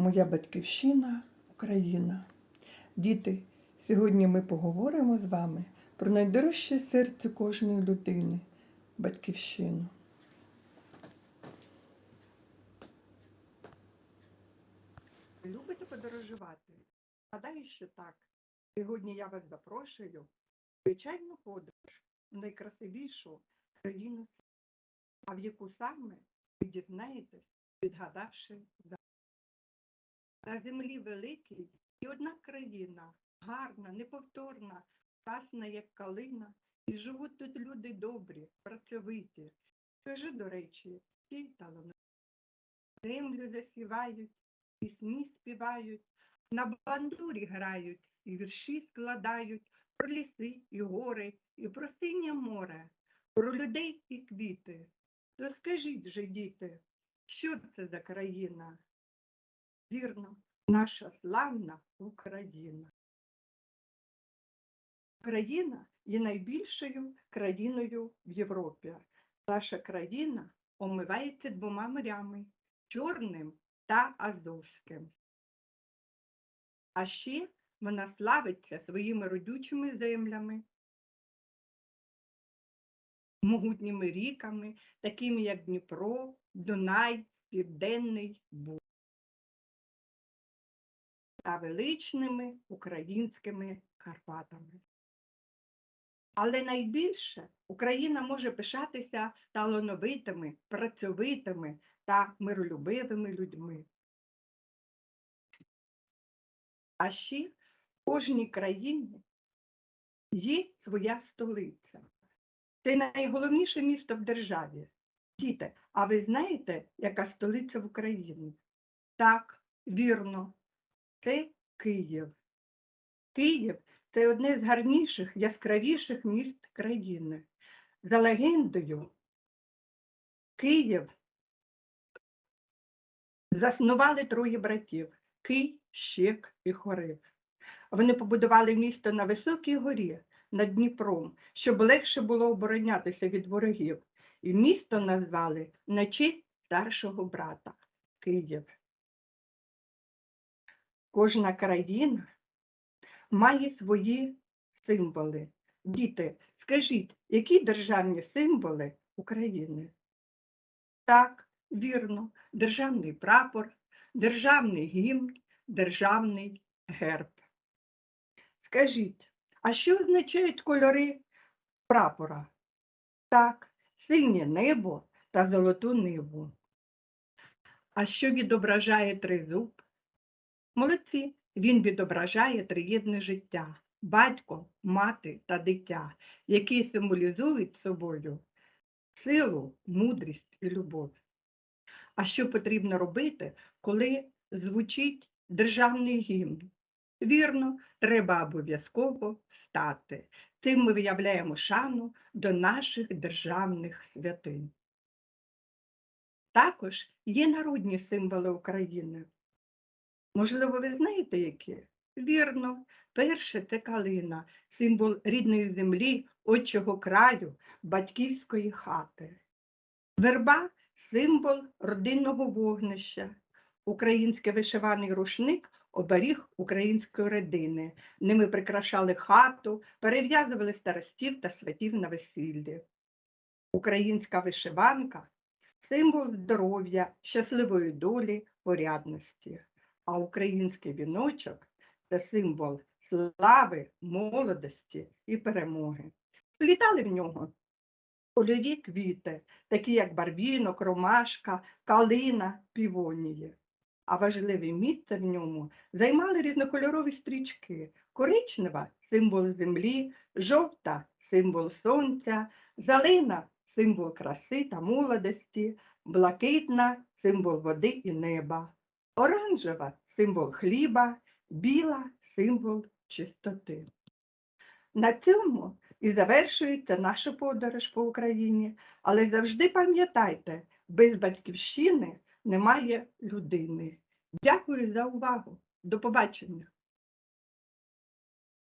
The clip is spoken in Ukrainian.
Моя батьківщина Україна. Діти, сьогодні ми поговоримо з вами про найдорожче серце кожної людини батьківщину. Любите подорожувати? Гадаю, що так. Сьогодні я вас запрошую в звичайну подорож в найкрасивішу країну, світу. а в яку саме ви дізнаєтесь, відгадавши за. На землі великій і одна країна, гарна, неповторна, красна, як калина, і живуть тут люди добрі, працьовиті. Скажи, до речі, ті талановиті. Землю засівають, пісні співають, на бандурі грають, і вірші складають про ліси і гори, і про синє море, про людей і квіти. То скажіть же, діти, що це за країна? Вірно, наша славна Україна. Україна є найбільшою країною в Європі. Наша країна омивається двома морями Чорним та Азовським. А ще вона славиться своїми родючими землями, могутніми ріками, такими як Дніпро, Дунай, Південний Буг та величними українськими Карпатами. Але найбільше Україна може пишатися талановитими, працьовитими та миролюбивими людьми. А ще в кожній країні є своя столиця. Це найголовніше місто в державі. Діти, а ви знаєте, яка столиця в Україні? Так, вірно, це Київ. Київ це одне з гарніших, яскравіших міст країни. За легендою, Київ заснували троє братів Кий, Щек і Хорив. Вони побудували місто на високій горі над Дніпром, щоб легше було оборонятися від ворогів. І місто назвали на честь старшого брата Київ. Кожна країна має свої символи. Діти, скажіть, які державні символи України? Так, вірно, державний прапор, державний гімн, державний герб. Скажіть, а що означають кольори прапора? Так, синє небо та золоту ниву. А що відображає тризуб? Молодці, він відображає триєдне життя, батько, мати та дитя, які символізують собою силу, мудрість і любов. А що потрібно робити, коли звучить державний гімн? Вірно, треба обов'язково встати. Цим ми виявляємо шану до наших державних святинь. Також є народні символи України. Можливо, ви знаєте, які? Вірно, перше це калина, символ рідної землі, отчого краю, батьківської хати. Верба символ родинного вогнища. Український вишиваний рушник оберіг української родини. Ними прикрашали хату, перев'язували старостів та святів на весіллі. Українська вишиванка символ здоров'я, щасливої долі, порядності. А український віночок це символ слави, молодості і перемоги. Плітали в нього польові квіти, такі як барвінок, ромашка, калина, півонії. А важливе місце в ньому займали різнокольорові стрічки. Коричнева символ землі, жовта символ сонця, зелена символ краси та молодості, блакитна символ води і неба, оранжева символ хліба, біла символ чистоти. На цьому і завершується наша подорож по Україні, але завжди пам'ятайте, без батьківщини немає людини. Дякую за увагу. До побачення!